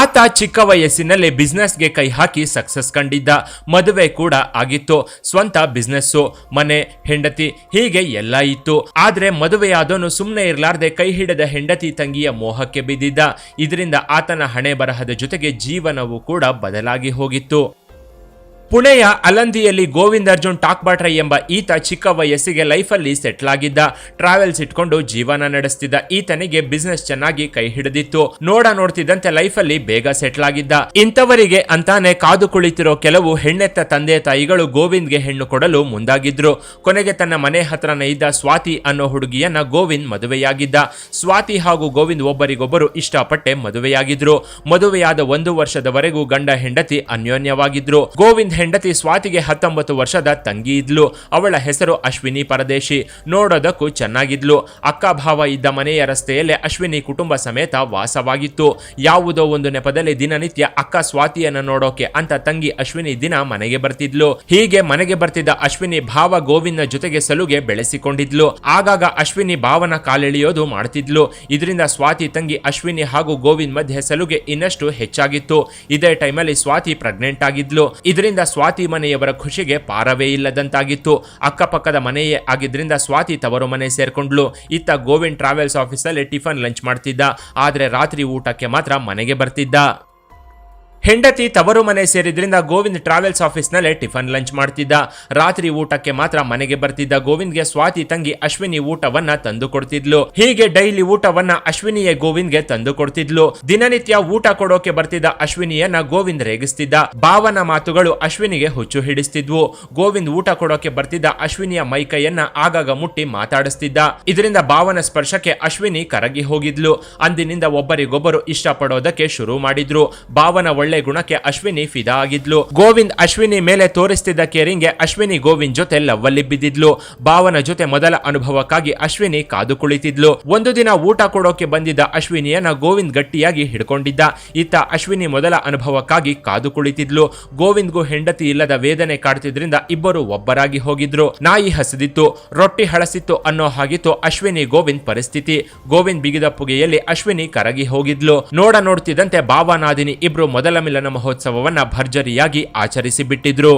ಆತ ಚಿಕ್ಕ ವಯಸ್ಸಿನಲ್ಲಿ ಬಿಸ್ನೆಸ್ಗೆ ಕೈ ಹಾಕಿ ಸಕ್ಸಸ್ ಕಂಡಿದ್ದ. ಮದುವೆ ಕೂಡ ಆಗಿತ್ತು. ಸ್ವಂತ ಬಿಸ್ನೆಸ್ಸು ಮನೆ, ಹೆಂಡತಿ, ಹೀಗೆ ಎಲ್ಲ ಇತ್ತು. ಆದ್ರೆ ಮದುವೆಯಾದವನು ಸುಮ್ಮನೆ ಇರಲಾರ್ದೆ ಕೈ ಹಿಡಿದ ಹೆಂಡತಿ ತಂಗಿಯ ಮೋಹಕ್ಕೆ ಬಿದ್ದಿದ್ದ. ಇದರಿಂದ ಆತನ ಹಣೆ ಬರಹದ ಜೊತೆಗೆ ಜೀವನವು ಕೂಡ ಬದಲಾಗಿ ಹೋಗಿತ್ತು. ಪುಣೆಯ ಅಲಂದಿಯಲ್ಲಿ ಗೋವಿಂದ ಅರ್ಜುನ್ ಟಾಕ್ಬಾಟ್ರೆ ಎಂಬ ಈತ ಚಿಕ್ಕ ವಯಸ್ಸಿಗೆ ಲೈಫಲ್ಲಿ ಸೆಟ್ಲ್ ಆಗಿದ್ದ ಟ್ರಾವೆಲ್ಸ್ ಇಟ್ಕೊಂಡು ಜೀವನ ನಡೆಸ್ತಿದ್ದ ಈತನಿಗೆ ಬಿಸ್ನೆಸ್ ಚೆನ್ನಾಗಿ ಕೈ ಹಿಡಿದಿತ್ತು. ನೋಡ ನೋಡ್ತಿದ್ದಂತೆ ಲೈಫಲ್ಲಿ ಬೇಗ ಸೆಟ್ಲ್ ಆಗಿದ್ದ ಇಂಥವರಿಗೆ ಅಂತಾನೆ ಕಾದು ಕುಳಿತಿರೋ ಕೆಲವು ಹೆಣ್ಣೆತ್ತ ತಂದೆ ತಾಯಿಗಳು ಗೋವಿಂದ್ಗೆ ಹೆಣ್ಣು ಕೊಡಲು ಮುಂದಾಗಿದ್ರು. ಕೊನೆಗೆ ತನ್ನ ಮನೆ ಹತ್ರನೇ ಇದ್ದ ಸ್ವಾತಿ ಅನ್ನೋ ಹುಡುಗಿಯನ್ನ ಗೋವಿಂದ್ ಮದುವೆಯಾಗಿದ್ದ. ಸ್ವಾತಿ ಹಾಗೂ ಗೋವಿಂದ್ ಒಬ್ಬರಿಗೊಬ್ಬರು ಇಷ್ಟಪಟ್ಟೆ ಮದುವೆಯಾಗಿದ್ರು. ಮದುವೆಯಾದ ಒಂದು ವರ್ಷದವರೆಗೂ ಗಂಡ ಹೆಂಡತಿ ಅನ್ಯೋನ್ಯವಾಗಿದ್ರು. ಗೋವಿಂದ್ ಹೆಂಡತಿ ಸ್ವಾತಿಗೆ ಹತ್ತೊಂಬತ್ತು ವರ್ಷದ ತಂಗಿ ಇದ್ಲು. ಅವಳ ಹೆಸರು ಅಶ್ವಿನಿ ಪರದೇಶಿ. ನೋಡೋದಕ್ಕೂ ಚೆನ್ನಾಗಿದ್ಲು. ಅಕ್ಕ ಭಾವ ಇದ್ದ ಮನೆಯ ರಸ್ತೆಯಲ್ಲೇ ಅಶ್ವಿನಿ ಕುಟುಂಬ ಸಮೇತ ವಾಸವಾಗಿತ್ತು. ಯಾವುದೋ ಒಂದು ನೆಪದಲ್ಲಿ ದಿನನಿತ್ಯ ಅಕ್ಕ ಸ್ವಾತಿಯನ್ನು ನೋಡೋಕೆ ಅಂತ ತಂಗಿ ಅಶ್ವಿನಿ ದಿನ ಮನೆಗೆ ಬರ್ತಿದ್ಲು. ಹೀಗೆ ಮನೆಗೆ ಬರ್ತಿದ್ದ ಅಶ್ವಿನಿ ಭಾವ ಗೋವಿಂದ ಜೊತೆಗೆ ಸಲುಗೆ ಬೆಳೆಸಿಕೊಂಡಿದ್ಲು. ಆಗಾಗ ಅಶ್ವಿನಿ ಭಾವನ ಕಾಲೆಳೆಯೋದು ಮಾಡ್ತಿದ್ಲು. ಇದರಿಂದ ಸ್ವಾತಿ, ತಂಗಿ ಅಶ್ವಿನಿ ಹಾಗೂ ಗೋವಿಂದ್ ಮಧ್ಯೆ ಸಲುಗೆ ಇನ್ನಷ್ಟು ಹೆಚ್ಚಾಗಿತ್ತು. ಇದೇ ಟೈಮಲ್ಲಿ ಸ್ವಾತಿ ಪ್ರೆಗ್ನೆಂಟ್ ಆಗಿದ್ಲು. ಇದರಿಂದ ಸ್ವಾತಿ ಮನೆಯವರ ಖುಷಿಗೆ ಪಾರವೇ ಇಲ್ಲದಂತಾಗಿತ್ತು. ಅಕ್ಕಪಕ್ಕದ ಮನೆಯೇ ಆಗಿದ್ದರಿಂದ ಸ್ವಾತಿ ತವರು ಮನೆ ಸೇರ್ಕೊಂಡ್ಲು ಇತ್ತ ಗೋವಿಂದ್ ಟ್ರಾವೆಲ್ಸ್ ಆಫೀಸಲ್ಲಿ ಟಿಫನ್ ಲಂಚ್ ಮಾಡ್ತಿದ್ದ. ಆದರೆ ರಾತ್ರಿ ಊಟಕ್ಕೆ ಮಾತ್ರ ಮನೆಗೆ ಬರ್ತಿದ್ದ. ಹೆಂಡತಿ ತವರು ಮನೆ ಸೇರಿದ್ರಿಂದ ಗೋವಿಂದ್ ಟ್ರಾವೆಲ್ಸ್ ಆಫೀಸ್ನಲ್ಲೇ ಟಿಫನ್ ಲಂಚ್ ಮಾಡ್ತಿದ್ದ. ರಾತ್ರಿ ಊಟಕ್ಕೆ ಮಾತ್ರ ಮನೆಗೆ ಬರ್ತಿದ್ದ ಗೋವಿಂದ್ಗೆ ಸ್ವಾತಿ ತಂಗಿ ಅಶ್ವಿನಿ ಊಟವನ್ನ ತಂದು ಕೊಡ್ತಿದ್ಲು. ಹೀಗೆ ಡೈಲಿ ಊಟವನ್ನ ಅಶ್ವಿನಿಯೇ ಗೋವಿಂದ್ಗೆ ತಂದು ಕೊಡ್ತಿದ್ಲು. ದಿನನಿತ್ಯ ಊಟ ಕೊಡೋಕೆ ಬರ್ತಿದ್ದ ಅಶ್ವಿನಿಯನ್ನ ಗೋವಿಂದ್ ರೇಗಿಸ್ತಿದ್ದ. ಭಾವನ ಮಾತುಗಳು ಅಶ್ವಿನಿಗೆ ಹುಚ್ಚು ಹಿಡಿಸ್ತಿದ್ವು. ಗೋವಿಂದ್ ಊಟ ಕೊಡೋಕೆ ಬರ್ತಿದ್ದ ಅಶ್ವಿನಿಯ ಮೈಕೈಯನ್ನ ಆಗಾಗ ಮುಟ್ಟಿ ಮಾತಾಡಿಸ್ತಿದ್ದ. ಇದರಿಂದ ಭಾವನ ಸ್ಪರ್ಶಕ್ಕೆ ಅಶ್ವಿನಿ ಕರಗಿ ಹೋಗಿದ್ಲು. ಅಂದಿನಿಂದ ಒಬ್ಬರಿಗೊಬ್ಬರು ಇಷ್ಟಪಡೋದಕ್ಕೆ ಶುರು ಮಾಡಿದ್ರು. ಭಾವನ ಒಳ್ಳೆ ಗುಣಕ್ಕೆ ಅಶ್ವಿನಿ ಫಿದಾ ಆಗಿದ್ಲು. ಗೋವಿಂದ್ ಅಶ್ವಿನಿ ಮೇಲೆ ತೋರಿಸ್ತಿದ್ದ ಕೇರಿಂಗ್ಗೆ ಅಶ್ವಿನಿ ಗೋವಿಂದ್ ಜೊತೆ ಲವ್ವಲ್ಲಿ ಬಿದ್ದಿದ್ಲು ಭಾವನ ಜೊತೆ ಮೊದಲ ಅನುಭವಕ್ಕಾಗಿ ಅಶ್ವಿನಿ ಕಾದು ಕುಳಿತಿದ್ಲು. ಒಂದು ದಿನ ಊಟ ಕೊಡೋಕೆ ಬಂದಿದ್ದ ಅಶ್ವಿನಿಯನ್ನ ಗೋವಿಂದ್ ಗಟ್ಟಿಯಾಗಿ ಹಿಡ್ಕೊಂಡಿದ್ದ. ಇತ್ತ ಅಶ್ವಿನಿ ಮೊದಲ ಅನುಭವಕ್ಕಾಗಿ ಕಾದು ಕುಳಿತಿದ್ಲು. ಗೋವಿಂದ್ಗೂ ಹೆಂಡತಿ ಇಲ್ಲದ ವೇದನೆ ಕಾಡ್ತಿದ್ರಿಂದ ಇಬ್ಬರು ಒಬ್ಬರಾಗಿ ಹೋಗಿದ್ರು. ನಾಯಿ ಹಸಿದಿತ್ತು, ರೊಟ್ಟಿ ಹಳಸಿತ್ತು ಅನ್ನೋ ಹಾಗಿತ್ತು ಅಶ್ವಿನಿ ಗೋವಿಂದ್ ಪರಿಸ್ಥಿತಿ. ಗೋವಿಂದ್ ಬಿಗಿದ ಪುಗೆಯಲ್ಲಿ ಅಶ್ವಿನಿ ಕರಗಿ ಹೋಗಿದ್ಲು. ನೋಡ ನೋಡ್ತಿದ್ದಂತೆ ಭಾವನಾದಿನಿ ಇಬ್ರು ಮೊದಲ ಮಿಲನ ಮಹೋತ್ಸವವನ್ನು ಭರ್ಜರಿಯಾಗಿ ಆಚರಿಸಿ ಬಿಟ್ಟಿದ್ರು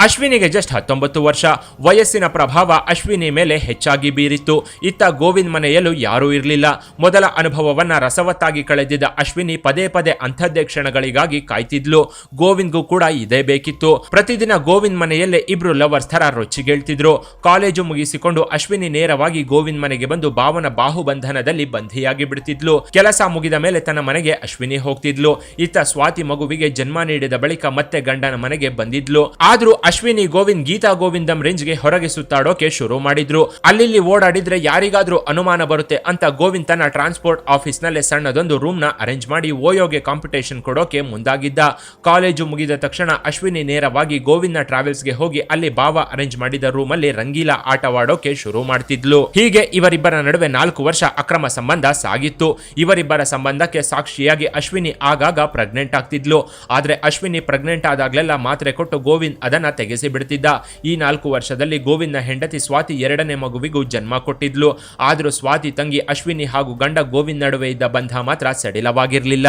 ಅಶ್ವಿನಿಗೆ ಜಸ್ಟ್ ಹತ್ತೊಂಬತ್ತು ವರ್ಷ. ವಯಸ್ಸಿನ ಪ್ರಭಾವ ಅಶ್ವಿನಿ ಮೇಲೆ ಹೆಚ್ಚಾಗಿ ಬೀರಿತ್ತು. ಇತ್ತ ಗೋವಿಂದ್ ಮನೆಯಲ್ಲೂ ಯಾರೂ ಇರಲಿಲ್ಲ. ಮೊದಲ ಅನುಭವವನ್ನ ರಸವತ್ತಾಗಿ ಕಳೆದಿದ್ದ ಅಶ್ವಿನಿ ಪದೇ ಪದೇ ಅಂಥದ್ದೇ ಕ್ಷಣಗಳಿಗಾಗಿ ಕಾಯ್ತಿದ್ಲು. ಗೋವಿಂದ್ಗೂ ಕೂಡ ಇದೇ ಬೇಕಿತ್ತು. ಪ್ರತಿದಿನ ಗೋವಿಂದ್ ಮನೆಯಲ್ಲೇ ಇಬ್ರು ಲವರ್ಸ್ ಥರ ರೊಚ್ಚಿಗೇಳ್ತಿದ್ರು. ಕಾಲೇಜು ಮುಗಿಸಿಕೊಂಡು ಅಶ್ವಿನಿ ನೇರವಾಗಿ ಗೋವಿಂದ್ ಮನೆಗೆ ಬಂದು ಭಾವನ ಬಾಹುಬಂಧನದಲ್ಲಿ ಬಂಧಿಯಾಗಿ ಬಿಡ್ತಿದ್ಲು. ಕೆಲಸ ಮುಗಿದ ಮೇಲೆ ತನ್ನ ಮನೆಗೆ ಅಶ್ವಿನಿ ಹೋಗ್ತಿದ್ಲು. ಇತ್ತ ಸ್ವಾತಿ ಮಗುವಿಗೆ ಜನ್ಮ ನೀಡಿದ ಬಳಿಕ ಮತ್ತೆ ಗಂಡನ ಮನೆಗೆ ಬಂದಿದ್ಲು. ಆದ್ರೂ ಅಶ್ವಿನಿ ಗೋವಿಂದ್, ಗೀತಾ ಗೋವಿಂದಂ ರೇಂಜ್ಗೆ ಹೊರಗೆ ಸುತ್ತಾಡೋಕೆ ಶುರು ಮಾಡಿದ್ರು. ಅಲ್ಲಿ ಓಡಾಡಿದ್ರೆ ಯಾರಿಗಾದ್ರೂ ಅನುಮಾನ ಬರುತ್ತೆ ಅಂತ ಗೋವಿಂದ್ ತನ್ನ ಟ್ರಾನ್ಸ್ಪೋರ್ಟ್ ಆಫೀಸ್ ನಲ್ಲೇ ಸಣ್ಣದೊಂದು ರೂಮ್ನ ಅರೇಂಜ್ ಮಾಡಿ ಓಯೋಗೆ ಕಾಂಪಿಟೇಷನ್ ಕೊಡೋಕೆ ಮುಂದಾಗಿದ್ದ. ಕಾಲೇಜು ಮುಗಿದ ತಕ್ಷಣ ಅಶ್ವಿನಿ ನೇರವಾಗಿ ಗೋವಿಂದ್ ಟ್ರಾವೆಲ್ಸ್ಗೆ ಹೋಗಿ ಅಲ್ಲಿ ಬಾವ ಅರೇಂಜ್ ಮಾಡಿದ ರೂಮ್ ಅಲ್ಲಿ ರಂಗೀಲಾ ಆಟವಾಡೋಕೆ ಶುರು ಮಾಡ್ತಿದ್ಲು. ಹೀಗೆ ಇವರಿಬ್ಬರ ನಡುವೆ ನಾಲ್ಕು ವರ್ಷ ಅಕ್ರಮ ಸಂಬಂಧ ಸಾಗಿತ್ತು. ಇವರಿಬ್ಬರ ಸಂಬಂಧಕ್ಕೆ ಸಾಕ್ಷಿಯಾಗಿ ಅಶ್ವಿನಿ ಆಗಾಗ ಪ್ರೆಗ್ನೆಂಟ್ ಆಗ್ತಿದ್ಲು. ಆದ್ರೆ ಅಶ್ವಿನಿ ಪ್ರೆಗ್ನೆಂಟ್ ಆದಾಗ್ಲೆಲ್ಲ ಮಾತ್ರೆ ಕೊಟ್ಟು ಗೋವಿಂದ್ ಅದನ್ನ ತೆಗೆಸಿ ಬಿಡ್ತಿದ್ದ. ಈ ನಾಲ್ಕು ವರ್ಷದಲ್ಲಿ ಗೋವಿಂದ್ನ ಹೆಂಡತಿ ಸ್ವಾತಿ ಎರಡನೇ ಮಗುವಿಗೂ ಜನ್ಮ ಕೊಟ್ಟಿದ್ಲು. ಆದರೂ ಸ್ವಾತಿ ತಂಗಿ ಅಶ್ವಿನಿ ಹಾಗೂ ಗಂಡ ಗೋವಿಂದ್ ನಡುವೆ ಇದ್ದ ಬಂಧ ಮಾತ್ರ ಸಡಿಲವಾಗಿರ್ಲಿಲ್ಲ.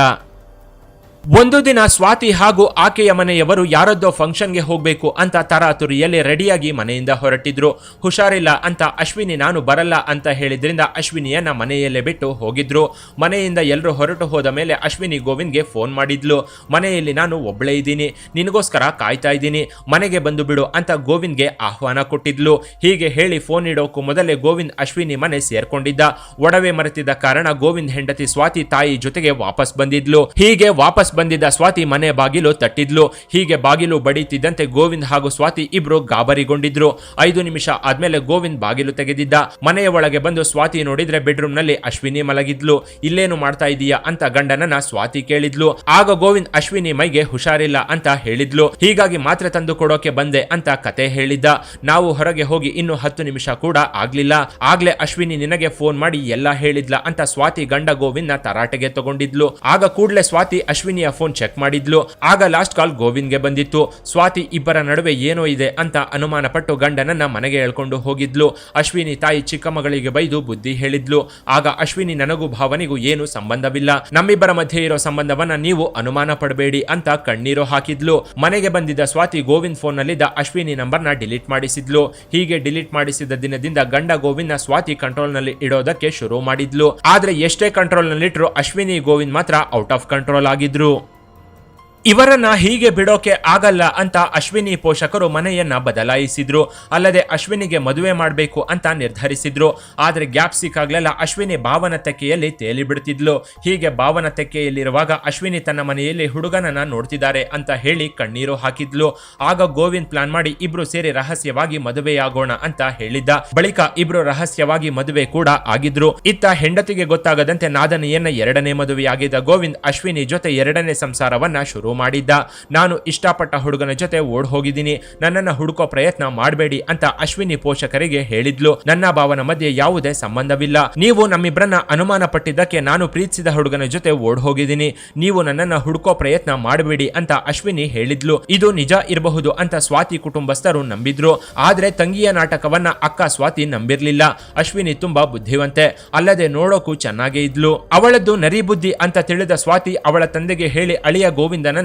ಒಂದು ದಿನ ಸ್ವಾತಿ ಹಾಗೂ ಆಕೆಯ ಮನೆಯವರು ಯಾರದ್ದೋ ಫಂಕ್ಷನ್ಗೆ ಹೋಗಬೇಕು ಅಂತ ತರಾತುರಿಯಲ್ಲಿ ರೆಡಿಯಾಗಿ ಮನೆಯಿಂದ ಹೊರಟಿದ್ರು. ಹುಷಾರಿಲ್ಲ ಅಂತ ಅಶ್ವಿನಿ ನಾನು ಬರಲ್ಲ ಅಂತ ಹೇಳಿದ್ರಿಂದ ಅಶ್ವಿನಿಯನ್ನ ಮನೆಯಲ್ಲೇ ಬಿಟ್ಟು ಹೋಗಿದ್ರು. ಮನೆಯಿಂದ ಎಲ್ಲರೂ ಹೊರಟು ಹೋದ ಮೇಲೆ ಅಶ್ವಿನಿ ಗೋವಿಂದ್ಗೆ ಫೋನ್ ಮಾಡಿದ್ಲು. ಮನೆಯಲ್ಲಿ ನಾನು ಒಬ್ಬಳೇ ಇದ್ದೀನಿ. ನಿನಗೋಸ್ಕರ ಕಾಯ್ತಾ ಇದ್ದೀನಿ. ಮನೆಗೆ ಬಂದು ಬಿಡು ಅಂತ ಗೋವಿಂದ್ಗೆ ಆಹ್ವಾನ ಕೊಟ್ಟಿದ್ಲು. ಹೀಗೆ ಹೇಳಿ ಫೋನ್ ಇಡೋಕ್ಕೂ ಮೊದಲೇ ಗೋವಿಂದ್ ಅಶ್ವಿನಿ ಮನೆ ಸೇರ್ಕೊಂಡಿದ್ದ. ಒಡವೆ ಮರೆತಿದ್ದ ಕಾರಣ ಗೋವಿಂದ್ ಹೆಂಡತಿ ಸ್ವಾತಿ ತಾಯಿ ಜೊತೆಗೆ ವಾಪಸ್ ಬಂದಿದ್ಲು. ಹೀಗೆ ವಾಪಸ್ ಬಂದಿದ್ದ ಸ್ವಾತಿ ಮನೆ ಬಾಗಿಲು ತಟ್ಟಿದ್ಲು. ಹೀಗೆ ಬಾಗಿಲು ಬಡಿತಿದ್ದಂತೆ ಗೋವಿಂದ್ ಹಾಗೂ ಸ್ವಾತಿ ಇಬ್ರು ಗಾಬರಿಗೊಂಡಿದ್ರು. ಐದು ನಿಮಿಷ ಆದ್ಮೇಲೆ ಗೋವಿಂದ್ ಬಾಗಿಲು ತೆಗೆದಿದ್ದ. ಮನೆಯ ಒಳಗೆ ಬಂದು ಸ್ವಾತಿ ನೋಡಿದ್ರೆ ಬೆಡ್ರೂಮ್ನಲ್ಲಿ ಅಶ್ವಿನಿ ಮಲಗಿದ್ಲು. ಇಲ್ಲೇನು ಮಾಡ್ತಾ ಇದೀಯಾ ಅಂತ ಗಂಡನನ್ನ ಸ್ವಾತಿ ಕೇಳಿದ್ಲು. ಆಗ ಗೋವಿಂದ್ ಅಶ್ವಿನಿ ಮೈಗೆ ಹುಷಾರಿಲ್ಲ ಅಂತ ಹೇಳಿದ್ಲು. ಹೀಗಾಗಿ ಮಾತ್ರೆ ತಂದು ಕೊಡೋಕೆ ಬಂದೆ ಅಂತ ಕತೆ ಹೇಳಿದ್ದ. ನಾವು ಹೊರಗೆ ಹೋಗಿ ಇನ್ನು ಹತ್ತು ನಿಮಿಷ ಕೂಡ ಆಗ್ಲಿಲ್ಲ. ಆಗ್ಲೇ ಅಶ್ವಿನಿ ನಿನಗೆ ಫೋನ್ ಮಾಡಿ ಎಲ್ಲ ಹೇಳಿದ್ಲ ಅಂತ ಸ್ವಾತಿ ಗಂಡ ಗೋವಿಂದ್ನ ತರಾಟೆಗೆ ತಗೊಂಡಿದ್ಲು. ಆಗ ಕೂಡ್ಲೆ ಸ್ವಾತಿ ಅಶ್ವಿನಿಯ ಅಶ್ವಿನಿಯ ಫೋನ್ ಚೆಕ್ ಮಾಡಿದ್ಲು. ಆಗ ಲಾಸ್ಟ್ ಕಾಲ್ ಗೋವಿಂದ್ಗೆ ಬಂದಿತ್ತು. ಸ್ವಾತಿ, ಇಬ್ಬರ ನಡುವೆ ಏನೋ ಇದೆ ಅಂತ ಅನುಮಾನ ಪಟ್ಟು ಗಂಡನನ್ನ ಮನೆಗೆ ಎಳ್ಕೊಂಡು ಹೋಗಿದ್ಲು. ಅಶ್ವಿನಿ ತಾಯಿ ಚಿಕ್ಕ ಮಗಳಿಗೆ ಬೈದು ಬುದ್ಧಿ ಹೇಳಿದ್ಲು. ಆಗ ಅಶ್ವಿನಿ ನನಗೂ ಭಾವನಿಗೂ ಏನು ಸಂಬಂಧವಿಲ್ಲ. ನಮ್ಮಿಬ್ಬರ ಮಧ್ಯೆ ಇರೋ ಸಂಬಂಧವನ್ನ ನೀವು ಅನುಮಾನ ಪಡಬೇಡಿ ಅಂತ ಕಣ್ಣೀರು ಹಾಕಿದ್ಲು. ಮನೆಗೆ ಬಂದಿದ್ದ ಸ್ವಾತಿ ಗೋವಿಂದ್ ಫೋನ್ ನಲ್ಲಿದ್ದ ಅಶ್ವಿನಿ ನಂಬರ್ನ ಡಿಲೀಟ್ ಮಾಡಿಸಿದ್ಲು. ಹೀಗೆ ಡಿಲೀಟ್ ಮಾಡಿಸಿದ ದಿನದಿಂದ ಗಂಡ ಗೋವಿಂದ್ ಸ್ವಾತಿ ಕಂಟ್ರೋಲ್ನಲ್ಲಿ ಇಡೋದಕ್ಕೆ ಶುರು ಮಾಡಿದ್ಲು. ಆದ್ರೆ ಎಷ್ಟೇ ಕಂಟ್ರೋಲ್ ನಲ್ಲಿಟ್ರು ಅಶ್ವಿನಿ ಗೋವಿಂದ್ ಮಾತ್ರ ಔಟ್ ಆಫ್ ಕಂಟ್ರೋಲ್ ಆಗಿದ್ರು. ಇವರನ್ನ ಹೀಗೆ ಬಿಡೋಕೆ ಆಗಲ್ಲ ಅಂತ ಅಶ್ವಿನಿ ಪೋಷಕರು ಮನೆಯನ್ನ ಬದಲಾಯಿಸಿದ್ರು. ಅಲ್ಲದೆ ಅಶ್ವಿನಿಗೆ ಮದುವೆ ಮಾಡಬೇಕು ಅಂತ ನಿರ್ಧರಿಸಿದ್ರು. ಆದರೆ ಗ್ಯಾಪ್ ಸಿಕ್ಕಾಗ್ಲೆಲ್ಲ ಅಶ್ವಿನಿ ಭಾವನ ತೆಕ್ಕೆಯಲ್ಲಿ ತೇಲಿ ಬಿಡ್ತಿದ್ಲು. ಹೀಗೆ ಭಾವನ ತೆಕ್ಕೆಯಲ್ಲಿರುವಾಗ ಅಶ್ವಿನಿ ತನ್ನ ಮನೆಯಲ್ಲಿ ಹುಡುಗನನ್ನ ನೋಡ್ತಿದ್ದಾರೆ ಅಂತ ಹೇಳಿ ಕಣ್ಣೀರು ಹಾಕಿದ್ಲು. ಆಗ ಗೋವಿಂದ್ ಪ್ಲಾನ್ ಮಾಡಿ ಇಬ್ರು ಸೇರಿ ರಹಸ್ಯವಾಗಿ ಮದುವೆಯಾಗೋಣ ಅಂತ ಹೇಳಿದ್ದ. ಬಳಿಕ ಇಬ್ರು ರಹಸ್ಯವಾಗಿ ಮದುವೆ ಕೂಡ ಆಗಿದ್ರು. ಇತ್ತ ಹೆಂಡತಿಗೆ ಗೊತ್ತಾಗದಂತೆ ನಾದನಿಯನ್ನ ಎರಡನೇ ಮದುವೆಯಾಗಿದ್ದ ಗೋವಿಂದ್ ಅಶ್ವಿನಿ ಜೊತೆ ಎರಡನೇ ಸಂಸಾರವನ್ನ ಶುರು ಮಾಡಿದ್ದ. ನಾನು ಇಷ್ಟಪಟ್ಟ ಹುಡುಗನ ಜೊತೆ ಓಡ್ ಹೋಗಿದ್ದೀನಿ ನನ್ನನ್ನು ಹುಡುಕೋ ಪ್ರಯತ್ನ ಮಾಡಬೇಡಿ ಅಂತ ಅಶ್ವಿನಿ ಪೋಷಕರಿಗೆ ಹೇಳಿದ್ಲು. ನನ್ನ ಭಾವನ ಮಧ್ಯೆ ಯಾವುದೇ ಸಂಬಂಧವಿಲ್ಲ. ನೀವು ನಮ್ಮಿಬ್ಬರನ್ನ ಅನುಮಾನ ಪಟ್ಟಿದ್ದಕ್ಕೆ ನಾನು ಪ್ರೀತಿಸಿದ ಹುಡುಗನ ಜೊತೆ ಓಡ್ ಹೋಗಿದ್ದೀನಿ ನೀವು ನನ್ನನ್ನ ಹುಡುಕೋ ಪ್ರಯತ್ನ ಮಾಡಬೇಡಿ ಅಂತ ಅಶ್ವಿನಿ ಹೇಳಿದ್ಲು. ಇದು ನಿಜ ಇರಬಹುದು ಅಂತ ಸ್ವಾತಿ ಕುಟುಂಬಸ್ಥರು ನಂಬಿದ್ರು. ಆದ್ರೆ ತಂಗಿಯ ನಾಟಕವನ್ನ ಅಕ್ಕ ಸ್ವಾತಿ ನಂಬಿರ್ಲಿಲ್ಲ. ಅಶ್ವಿನಿ ತುಂಬಾ ಬುದ್ಧಿವಂತೆ. ಅಲ್ಲದೆ ನೋಡೋಕು ಚೆನ್ನಾಗೇ ಇದ್ಲು. ಅವಳದ್ದು ನರಿ ಬುದ್ಧಿ ಅಂತ ತಿಳಿದ ಸ್ವಾತಿ ಅವಳ ತಂದೆಗೆ ಹೇಳಿ ಅಳಿಯ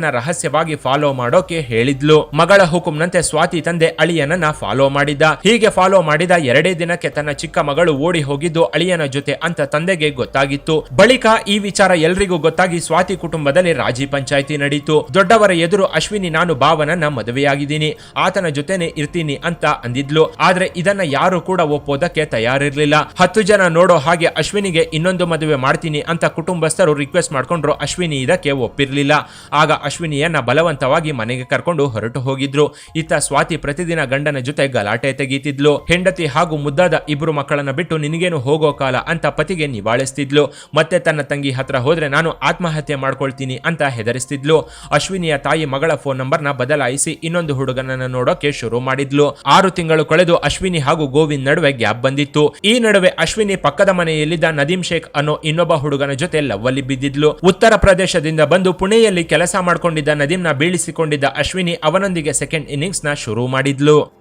ಗೋವಿಂದನನ್ನ ರಹಸ್ಯವಾಗಿ ಫಾಲೋ ಮಾಡೋಕೆ ಹೇಳಿದ್ಲು. ಮಗಳ ಹುಕುಂನಂತೆ ಸ್ವಾತಿ ತಂದೆ ಅಳಿಯನನ್ನ ಫಾಲೋ ಮಾಡಿದ್ದ. ಹೀಗೆ ಫಾಲೋ ಮಾಡಿದ ಎರಡೇ ದಿನಕ್ಕೆ ತನ್ನ ಚಿಕ್ಕ ಮಗಳು ಓಡಿ ಹೋಗಿದ್ದು ಅಳಿಯನ ಜೊತೆ ಅಂತ ತಂದೆಗೆ ಗೊತ್ತಾಗಿತ್ತು. ಬಳಿಕ ಈ ವಿಚಾರ ಎಲ್ರಿಗೂ ಗೊತ್ತಾಗಿ ಸ್ವಾತಿ ಕುಟುಂಬದಲ್ಲಿ ರಾಜಿ ಪಂಚಾಯಿತಿ ನಡೀತು. ದೊಡ್ಡವರ ಎದುರು ಅಶ್ವಿನಿ ನಾನು ಭಾವನನ್ನ ಮದುವೆಯಾಗಿದ್ದೀನಿ. ಆತನ ಜೊತೆನೆ ಇರ್ತೀನಿ ಅಂತ ಅಂದಿದ್ಲು. ಆದ್ರೆ ಇದನ್ನ ಯಾರು ಕೂಡ ಒಪ್ಪೋದಕ್ಕೆ ತಯಾರಿರ್ಲಿಲ್ಲ. ಹತ್ತು ಜನ ನೋಡೋ ಹಾಗೆ ಅಶ್ವಿನಿಗೆ ಇನ್ನೊಂದು ಮದುವೆ ಮಾಡ್ತೀನಿ ಅಂತ ಕುಟುಂಬಸ್ಥರು ರಿಕ್ವೆಸ್ಟ್ ಮಾಡ್ಕೊಂಡ್ರು ಅಶ್ವಿನಿ ಇದಕ್ಕೆ ಒಪ್ಪಿರ್ಲಿಲ್ಲ. ಆಗ ಅಶ್ವಿನಿಯನ್ನ ಬಲವಂತವಾಗಿ ಮನೆಗೆ ಕರ್ಕೊಂಡು ಹೊರಟು ಹೋಗಿದ್ರು. ಇತ್ತ ಸ್ವಾತಿ ಪ್ರತಿದಿನ ಗಂಡನ ಜೊತೆ ಗಲಾಟೆ ತೆಗೀತಿದ್ಲು. ಹೆಂಡತಿ ಹಾಗೂ ಮುದ್ದಾದ ಇಬ್ರು ಮಕ್ಕಳನ್ನ ಬಿಟ್ಟು ನಿನಗೇನು ಹೋಗೋ ಕಾಲ ಅಂತ ಪತಿಗೆ ನಿವಾಳಿಸ್ತಿದ್ಲು. ಮತ್ತೆ ತನ್ನ ತಂಗಿ ಹತ್ರ ಹೋದ್ರೆ ನಾನು ಆತ್ಮಹತ್ಯೆ ಮಾಡ್ಕೊಳ್ತೀನಿ ಅಂತ ಹೆದರಿಸ್ತಿದ್ಲು. ಅಶ್ವಿನಿಯ ತಾಯಿ ಮಗಳ ಫೋನ್ ನಂಬರ್ನ ಬದಲಾಯಿಸಿ ಇನ್ನೊಂದು ಹುಡುಗನನ್ನ ನೋಡೋಕೆ ಶುರು ಮಾಡಿದ್ಲು. ಆರು ತಿಂಗಳು ಕಳೆದು ಅಶ್ವಿನಿ ಹಾಗೂ ಗೋವಿಂದ್ ನಡುವೆ ಗ್ಯಾಪ್ ಬಂದಿತ್ತು. ಈ ನಡುವೆ ಅಶ್ವಿನಿ ಪಕ್ಕದ ಮನೆಯಲ್ಲಿದ್ದ ನದೀಮ್ ಶೇಖ್ ಅನ್ನೋ ಇನ್ನೊಬ್ಬ ಹುಡುಗನ ಜೊತೆ ಲವ್ವಲ್ಲಿ ಬಿದ್ದಿದ್ಲು. ಉತ್ತರ ಪ್ರದೇಶದಿಂದ ಬಂದು ಪುಣೆಯಲ್ಲಿ ಕೆಲಸ ಮಾಡ್ಕೊಂಡಿದ್ದ ನದೀಮ್ನ ಬೀಳಿಸಿಕೊಂಡಿದ್ದ ಅಶ್ವಿನಿ ಅವನೊಂದಿಗೆ ಸೆಕೆಂಡ್ ಇನ್ನಿಂಗ್ಸ್ನ ಶುರು ಮಾಡಿದ್ಲು.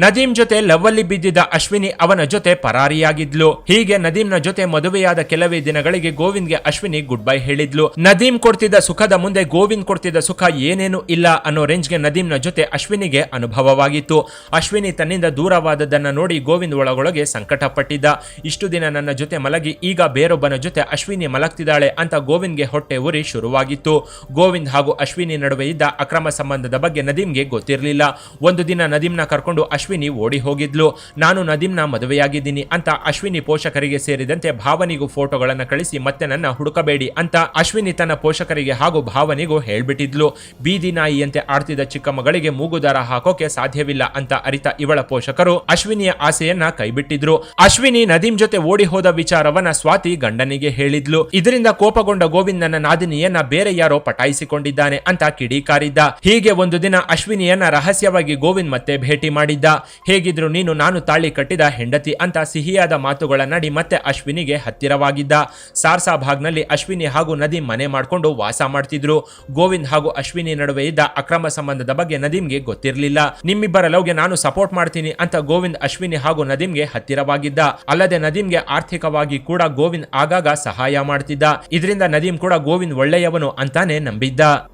ನದೀಂ ಜೊತೆ ಲವ್ವಲ್ಲಿ ಬಿದ್ದಿದ್ದ ಅಶ್ವಿನಿ ಅವನ ಜೊತೆ ಪರಾರಿಯಾಗಿದ್ಲು. ಹೀಗೆ ನದೀಮ್ನ ಜೊತೆ ಮದುವೆಯಾದ ಕೆಲವೇ ದಿನಗಳಿಗೆ ಗೋವಿಂದ್ಗೆ ಅಶ್ವಿನಿ ಗುಡ್ ಬೈ ಹೇಳಿದ್ಲು. ನದೀಮ್ ಕೊಡ್ತಿದ್ದ ಸುಖದ ಮುಂದೆ ಗೋವಿಂದ್ ಕೊಡ್ತಿದ್ದ ಸುಖ ಏನೇನು ಇಲ್ಲ ಅನ್ನೋ ರೇಂಜ್ಗೆ ನದೀಮ್ನ ಜೊತೆ ಅಶ್ವಿನಿಗೆ ಅನುಭವವಾಗಿತ್ತು. ಅಶ್ವಿನಿ ತನ್ನಿಂದ ದೂರವಾದದ್ದನ್ನ ನೋಡಿ ಗೋವಿಂದ್ ಒಳಗೊಳಗೆ ಸಂಕಟ ಪಟ್ಟಿದ್ದ ಇಷ್ಟು ದಿನ ನನ್ನ ಜೊತೆ ಮಲಗಿ, ಈಗ ಬೇರೊಬ್ಬನ ಜೊತೆ ಅಶ್ವಿನಿ ಮಲಗ್ತಿದ್ದಾಳೆ ಅಂತ ಗೋವಿಂದ್ಗೆ ಹೊಟ್ಟೆ ಉರಿ ಶುರುವಾಗಿತ್ತು. ಗೋವಿಂದ್ ಹಾಗೂ ಅಶ್ವಿನಿ ನಡುವೆ ಇದ್ದ ಅಕ್ರಮ ಸಂಬಂಧದ ಬಗ್ಗೆ ನದೀಂಗೆ ಗೊತ್ತಿರಲಿಲ್ಲ. ಒಂದು ದಿನ ನದೀಮ್ನ ಕರ್ಕೊಂಡು ಅಶ್ವಿನಿ ಓಡಿ ಹೋಗಿದ್ಲು. ನಾನು ನದೀಮ್ನ ಮದುವೆಯಾಗಿದ್ದೀನಿ ಅಂತ ಅಶ್ವಿನಿ ಪೋಷಕರಿಗೆ ಸೇರಿದಂತೆ ಭಾವನಿಗೂ ಫೋಟೋಗಳನ್ನು ಕಳಿಸಿ ಮತ್ತೆ ನನ್ನ ಹುಡುಕಬೇಡಿ ಅಂತ ಅಶ್ವಿನಿ ತನ್ನ ಪೋಷಕರಿಗೆ ಹಾಗೂ ಭಾವನಿಗೂ ಹೇಳ್ಬಿಟ್ಟಿದ್ಲು. ಬೀದಿ ನಾಯಿಯಂತೆ ಆಡ್ತಿದ್ದ ಚಿಕ್ಕ ಮಗಳಿಗೆ ಮೂಗುದಾರ ಹಾಕೋಕೆ ಸಾಧ್ಯವಿಲ್ಲ ಅಂತ ಅರಿತ ಇವಳ ಪೋಷಕರು ಅಶ್ವಿನಿಯ ಆಸೆಯನ್ನ ಕೈಬಿಟ್ಟಿದ್ರು. ಅಶ್ವಿನಿ ನದೀಮ್ ಜೊತೆ ಓಡಿ ಹೋದ ವಿಚಾರವನ್ನ ಸ್ವಾತಿ ಗಂಡನಿಗೆ ಹೇಳಿದ್ಲು. ಇದರಿಂದ ಕೋಪಗೊಂಡ ಗೋವಿಂದ್ ನನ್ನ ನಾದಿನಿಯನ್ನ ಬೇರೆ ಯಾರೋ ಪಟಾಯಿಸಿಕೊಂಡಿದ್ದಾನೆ ಅಂತ ಕಿಡಿಕಾರಿದ್ದ. ಹೀಗೆ ಒಂದು ದಿನ ಅಶ್ವಿನಿಯನ್ನ ರಹಸ್ಯವಾಗಿ ಗೋವಿಂದ್ ಮತ್ತೆ ಭೇಟಿ ಮಾಡಿದ್ದ. ಹೇಗಿದ್ರು ನೀನು, ನಾನು ತಾಳಿ ಕಟ್ಟಿದ ಹೆಂಡತಿ ಅಂತ ಸಿಹಿಯಾದ ಮಾತುಗಳನ್ನಾಡಿ ಮತ್ತೆ ಅಶ್ವಿನಿಗೆ ಹತ್ತಿರವಾಗಿದ್ದ. ಸಾರ್ಸಾ ಭಾಗ್ನಲ್ಲಿ ಅಶ್ವಿನಿ ಹಾಗೂ ನದಿ ಮನೆ ಮಾಡ್ಕೊಂಡು ವಾಸ ಮಾಡ್ತಿದ್ರು. ಗೋವಿಂದ್ ಹಾಗೂ ಅಶ್ವಿನಿ ನಡುವೆ ಇದ್ದ ಅಕ್ರಮ ಸಂಬಂಧದ ಬಗ್ಗೆ ನದೀಮ್ಗೆ ಗೊತ್ತಿರಲಿಲ್ಲ. ನಿಮ್ಮಿಬ್ಬರ ಲವ್ಗೆ ನಾನು ಸಪೋರ್ಟ್ ಮಾಡ್ತೀನಿ ಅಂತ ಗೋವಿಂದ್, ಅಶ್ವಿನಿ ಹಾಗೂ ನದೀಮ್ಗೆ ಹತ್ತಿರವಾಗಿದ್ದ. ಅಲ್ಲದೆ ನದೀಮ್ಗೆ ಆರ್ಥಿಕವಾಗಿ ಕೂಡ ಗೋವಿಂದ್ ಆಗಾಗ ಸಹಾಯ ಮಾಡ್ತಿದ್ದ. ಇದರಿಂದ ನದೀಮ್ ಕೂಡ ಗೋವಿಂದ್ ಒಳ್ಳೆಯವನು ಅಂತಾನೆ ನಂಬಿದ್ದ.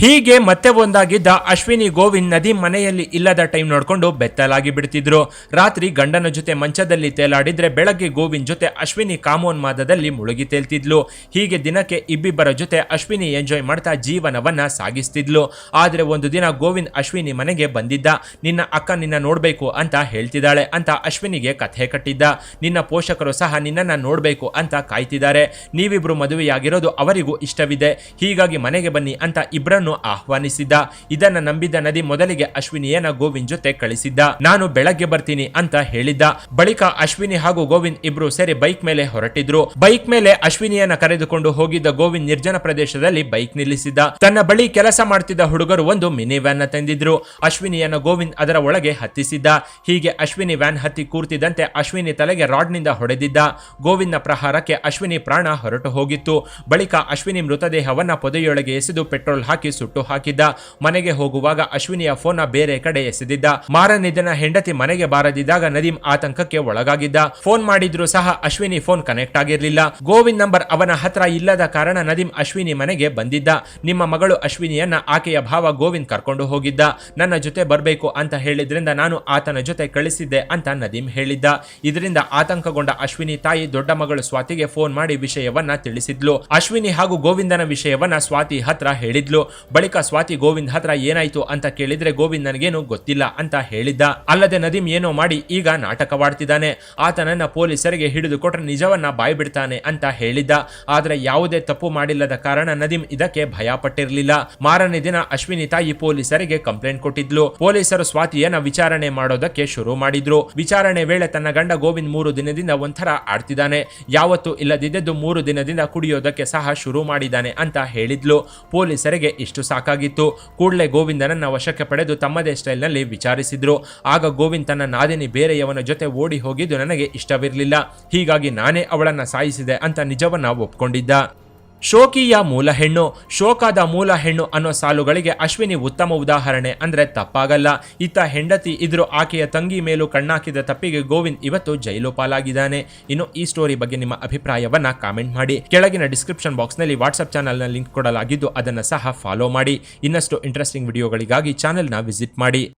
ಹೀಗೆ ಮತ್ತೆ ಒಂದಾಗಿದ್ದ ಅಶ್ವಿನಿ ಗೋವಿಂದ್ ನದಿ ಮನೆಯಲ್ಲಿ ಇಲ್ಲದ ಟೈಮ್ ನೋಡಿಕೊಂಡು ಬೆತ್ತಲಾಗಿ ಬಿಡ್ತಿದ್ರು. ರಾತ್ರಿ ಗಂಡನ ಜೊತೆ ಮಂಚದಲ್ಲಿ ತೇಲಾಡಿದ್ರೆ ಬೆಳಗ್ಗೆ ಗೋವಿಂದ್ ಜೊತೆ ಅಶ್ವಿನಿ ಕಾಮೋನ್ಮಾದದಲ್ಲಿ ಮುಳುಗಿ ತೇಲ್ತಿದ್ಲು. ಹೀಗೆ ದಿನಕ್ಕೆ ಇಬ್ಬಿಬ್ಬರ ಜೊತೆ ಅಶ್ವಿನಿ ಎಂಜಾಯ್ ಮಾಡ್ತಾ ಜೀವನವನ್ನ ಸಾಗಿಸ್ತಿದ್ಲು. ಆದ್ರೆ ಒಂದು ದಿನ ಗೋವಿಂದ್ ಅಶ್ವಿನಿ ಮನೆಗೆ ಬಂದಿದ್ದ. ನಿನ್ನ ಅಕ್ಕ ನಿನ್ನ ನೋಡ್ಬೇಕು ಅಂತ ಹೇಳ್ತಿದ್ದಾಳೆ ಅಂತ ಅಶ್ವಿನಿಗೆ ಕಥೆ ಕಟ್ಟಿದ್ದ. ನಿನ್ನ ಪೋಷಕರು ಸಹ ನಿನ್ನನ್ನ ನೋಡ್ಬೇಕು ಅಂತ ಕಾಯ್ತಿದ್ದಾರೆ. ನೀವಿಬ್ರು ಮದುವೆಯಾಗಿರೋದು ಅವರಿಗೂ ಇಷ್ಟವಿದೆ. ಹೀಗಾಗಿ ಮನೆಗೆ ಬನ್ನಿ ಅಂತ ಇಬ್ಬರನ್ನು ನದೀಮನ್ನು ಆಹ್ವಾನಿಸಿದ್ದ ಇದನ್ನ ನಂಬಿದ ನದಿ ಮೊದಲಿಗೆ ಅಶ್ವಿನಿಯನ್ನ ಗೋವಿಂದ್ ಜೊತೆ ಕಳಿಸಿದ್ದ. ನಾನು ಬೆಳಗ್ಗೆ ಬರ್ತೀನಿ ಅಂತ ಹೇಳಿದ್ದ. ಬಳಿಕ ಅಶ್ವಿನಿ ಹಾಗೂ ಗೋವಿಂದ್ ಇಬ್ರು ಸೇರಿ ಬೈಕ್ ಮೇಲೆ ಹೊರಟಿದ್ರು. ಬೈಕ್ ಮೇಲೆ ಅಶ್ವಿನಿಯನ್ನ ಕರೆದುಕೊಂಡು ಹೋಗಿದ್ದ ಗೋವಿಂದ್ ನಿರ್ಜನ ಪ್ರದೇಶದಲ್ಲಿ ಬೈಕ್ ನಿಲ್ಲಿಸಿದ್ದ. ತನ್ನ ಬಳಿ ಕೆಲಸ ಮಾಡ್ತಿದ್ದ ಹುಡುಗರು ಒಂದು ಮಿನಿ ವ್ಯಾನ್ ತಂದಿದ್ರು. ಅಶ್ವಿನಿಯನ್ನ ಗೋವಿಂದ್ ಅದರ ಒಳಗೆ ಹತ್ತಿಸಿದ್ದ. ಹೀಗೆ ಅಶ್ವಿನಿ ವ್ಯಾನ್ ಹತ್ತಿ ಕೂರ್ತಿದ್ದಂತೆ ಅಶ್ವಿನಿ ತಲೆಗೆ ರಾಡ್ನಿಂದ ಹೊಡೆದಿದ್ದ. ಗೋವಿಂದ್ನ ಪ್ರಹಾರಕ್ಕೆ ಅಶ್ವಿನಿ ಪ್ರಾಣ ಹೊರಟು ಹೋಗಿತ್ತು. ಬಳಿಕ ಅಶ್ವಿನಿ ಮೃತದೇಹವನ್ನ ಪೊದೆಯೊಳಗೆ ಎಸೆದು ಪೆಟ್ರೋಲ್ ಹಾಕಿ ಸುಟ್ಟು ಹಾಕಿದ್ದ. ಮನೆಗೆ ಹೋಗುವಾಗ ಅಶ್ವಿನಿಯ ಫೋನ್ ಬೇರೆ ಕಡೆ ಎಸೆದಿದ್ದ. ಮಾರನೇ ದಿನ ಹೆಂಡತಿ ಮನೆಗೆ ಬಾರದಿದ್ದಾಗ ನದೀಮ್ ಆತಂಕಕ್ಕೆ ಒಳಗಾಗಿದ್ದ. ಫೋನ್ ಮಾಡಿದ್ರು ಸಹ ಅಶ್ವಿನಿ ಫೋನ್ ಕನೆಕ್ಟ್ ಆಗಿರಲಿಲ್ಲ. ಗೋವಿಂದ್ ನಂಬರ್ ಅವನ ಹತ್ರ ಇಲ್ಲದ ಕಾರಣ ನದೀಮ್ ಅಶ್ವಿನಿ ಮನೆಗೆ ಬಂದಿದ್ದ. ನಿಮ್ಮ ಮಗಳು ಅಶ್ವಿನಿಯನ್ನ ಆಕೆಯ ಭಾವ ಗೋವಿಂದ್ ಕರ್ಕೊಂಡು ಹೋಗಿದ್ದ. ನನ್ನ ಜೊತೆ ಬರಬೇಕು ಅಂತ ಹೇಳಿದ್ರಿಂದ ನಾನು ಆತನ ಜೊತೆ ಕಳಿಸಿದ್ದೆ ಅಂತ ನದೀಮ್ ಹೇಳಿದ್ದ. ಇದರಿಂದ ಆತಂಕಗೊಂಡ ಅಶ್ವಿನಿ ತಾಯಿ ದೊಡ್ಡ ಮಗಳು ಸ್ವಾತಿಗೆ ಫೋನ್ ಮಾಡಿ ವಿಷಯವನ್ನ ತಿಳಿಸಿದ್ಲು. ಅಶ್ವಿನಿ ಹಾಗೂ ಗೋವಿಂದನ ವಿಷಯವನ್ನ ಸ್ವಾತಿ ಹತ್ರ ಹೇಳಿದ್ಲು. ಬಳಿಕ ಸ್ವಾತಿ ಗೋವಿಂದ್ ಹತ್ರ ಏನಾಯ್ತು ಅಂತ ಕೇಳಿದ್ರೆ ಗೋವಿಂದ್ ನನಗೇನು ಗೊತ್ತಿಲ್ಲ ಅಂತ ಹೇಳಿದ್ದ. ಅಲ್ಲದೆ ನದೀಮ್ ಏನೋ ಮಾಡಿ ಈಗ ನಾಟಕವಾಡ್ತಿದ್ದಾನೆ. ಆತನನ್ನ ಪೊಲೀಸರಿಗೆ ಹಿಡಿದು ಕೊಟ್ರೆ ನಿಜವನ್ನ ಬಾಯ್ಬಿಡ್ತಾನೆ ಅಂತ ಹೇಳಿದ್ದ. ಆದ್ರೆ ಯಾವುದೇ ತಪ್ಪು ಮಾಡಿಲ್ಲದ ಕಾರಣ ನದೀಮ್ ಇದಕ್ಕೆ ಭಯ ಪಟ್ಟಿರಲಿಲ್ಲ ಮಾರನೇ ದಿನ ಅಶ್ವಿನಿ ತಾಯಿ ಪೊಲೀಸರಿಗೆ ಕಂಪ್ಲೇಂಟ್ ಕೊಟ್ಟಿದ್ಲು. ಪೊಲೀಸರು ಸ್ವಾತಿಯನ್ನ ವಿಚಾರಣೆ ಮಾಡೋದಕ್ಕೆ ಶುರು ಮಾಡಿದ್ರು. ವಿಚಾರಣೆ ವೇಳೆ ತನ್ನ ಗಂಡ ಗೋವಿಂದ್ ಮೂರು ದಿನದಿಂದ ಒಂಥರ ಆಡ್ತಿದ್ದಾನೆ. ಯಾವತ್ತೂ ಇಲ್ಲದಿದ್ದದ್ದು ಮೂರು ದಿನದಿಂದ ಕುಡಿಯೋದಕ್ಕೆ ಸಹ ಶುರು ಮಾಡಿದ್ದಾನೆ ಅಂತ ಹೇಳಿದ್ಲು. ಪೊಲೀಸರಿಗೆ ಇಷ್ಟು ಸಾಕಾಗಿತ್ತು. ಕೂಡಲೇ ಗೋವಿಂದನನ್ನ ವಶಕ್ಕೆ ಪಡೆದು ತಮ್ಮದೇ ಸ್ಟೈಲ್ನಲ್ಲಿ ವಿಚಾರಿಸಿದ್ರು. ಆಗ ಗೋವಿಂದ್ ತನ್ನ ನಾದಿನಿ ಬೇರೆಯವನ ಜೊತೆ ಓಡಿ ಹೋಗಿದ್ದು ನನಗೆ ಇಷ್ಟವಿರಲಿಲ್ಲ. ಹೀಗಾಗಿ ನಾನೇ ಅವಳನ್ನ ಸಾಯಿಸಿದೆ ಅಂತ ನಿಜವನ್ನ ಒಪ್ಕೊಂಡಿದ್ದ. ಶೋಕಿಯ ಮೂಲ ಹೆಣ್ಣು, ಶೋಕಾದ ಮೂಲ ಹೆಣ್ಣು ಅನ್ನೋ ಸಾಲುಗಳಿಗೆ ಅಶ್ವಿನಿ ಉತ್ತಮ ಉದಾಹರಣೆ ಅಂದ್ರೆ ತಪ್ಪಾಗಲ್ಲ. ಇತ್ತ ಹೆಂಡತಿ ಇದ್ರು ಆಕೆಯ ತಂಗಿ ಮೇಲೂ ಕಣ್ಣಾಕಿದ ತಪ್ಪಿಗೆ ಗೋವಿಂದ್ ಇವತ್ತು ಜೈಲು ಪಾಲಾಗಿದ್ದಾನೆ. ಇನ್ನು ಈ ಸ್ಟೋರಿ ಬಗ್ಗೆ ನಿಮ್ಮ ಅಭಿಪ್ರಾಯವನ್ನ ಕಾಮೆಂಟ್ ಮಾಡಿ. ಕೆಳಗಿನ ಡಿಸ್ಕ್ರಿಪ್ಷನ್ ಬಾಕ್ಸ್ನಲ್ಲಿ ವಾಟ್ಸಪ್ ಚಾನಲ್ನ ಲಿಂಕ್ ಕೊಡಲಾಗಿದ್ದು ಅದನ್ನು ಸಹ ಫಾಲೋ ಮಾಡಿ. ಇನ್ನಷ್ಟು ಇಂಟ್ರೆಸ್ಟಿಂಗ್ ವಿಡಿಯೋಗಳಿಗಾಗಿ ಚಾನೆಲ್ನ ವಿಸಿಟ್ ಮಾಡಿ.